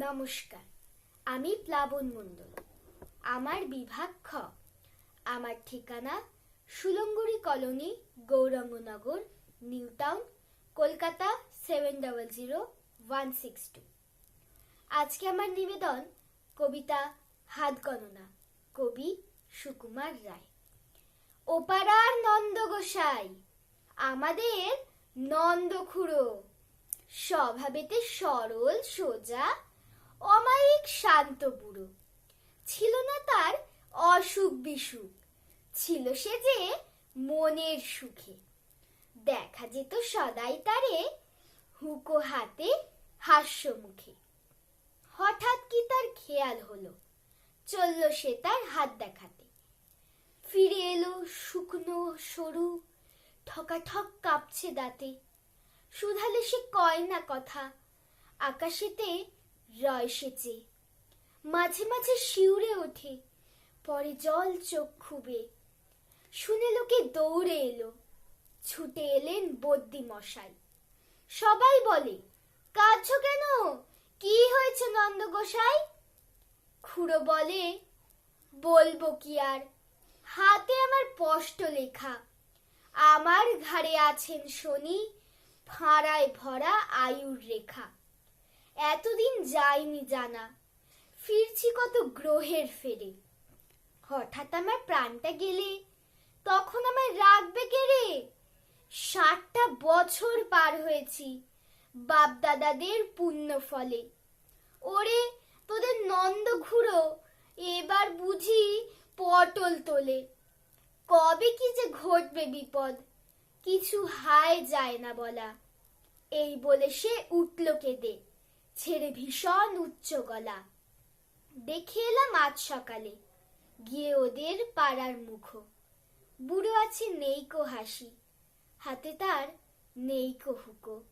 নমস্কার, আমি প্লাবন মণ্ডল। আমার বিভাগ খ। আমার ঠিকানা Sulanguri colony, Gourangnagar, New Town, Kolkata seven double zero one six two. আজকে আমার নিবেদন কবিতা হাত গণনা, কবি সুকুমার রায়। ওপারার নন্দ গোসাই, আমাদের নন্দ খুড়ো। স্বভাবেতে সরল, সোজা অমায়িক শান্ত বুড়ো। ছিল না তার অসুখ বিসুখ, ছিল সে যে মনের সুখে। দেখা যেত সদাই তারে হুকো হাতে হাস্য মুখে। হঠাৎ কি তার খেয়াল হলো? চলল সে তার হাত দেখাতে। ফিরে এলো শুকনো সরু, ঠকাঠক কাঁপছে দাঁতে। শুধালে সে কয় না কথা, আকাশেতে রয় সেচে মাঝে মাঝে শিউরে ওঠে, পরে জল চোখ খুবে। শুনে লোকে দৌড়ে এলো, ছুটে এলেন বদ্যি মশাই। সবাই বলে, কাঁদছ কেন? কি হয়েছে নন্দ গোসাই? খুড়ো বলে, বলব কি আর, হাতে আমার স্পষ্ট লেখা। আমার ঘাড়ে আছেন শনি, ফাঁড়ায় ভরা আয়ুর রেখা। যায়নি জানা। ফিরছি কত গ্রহের ফেরে। হঠাৎ আমার প্রাণটা গেলে, তখন আমায় রাখবে কে রে? ষাটটা বছর পার হয়েছি বাপ দাদাদের পুণ্য ফলে। ওরে, তোদের নন্দ ঘুরো এবার বুঝি পটল তোলে। কবে কি যে ঘটবে বিপদ, কিছু হায় যায় না বলা। এই বলে সে উঠল কেঁদে। ছেড়ে ভীষণ উচ্চ গলা। দেখে এলাম আজ সকালে। গিয়ে ওদের পাড়ার মুখ। বুড়ো আছে নেইকো হাসি। হাতে তার নেইকো হুকো।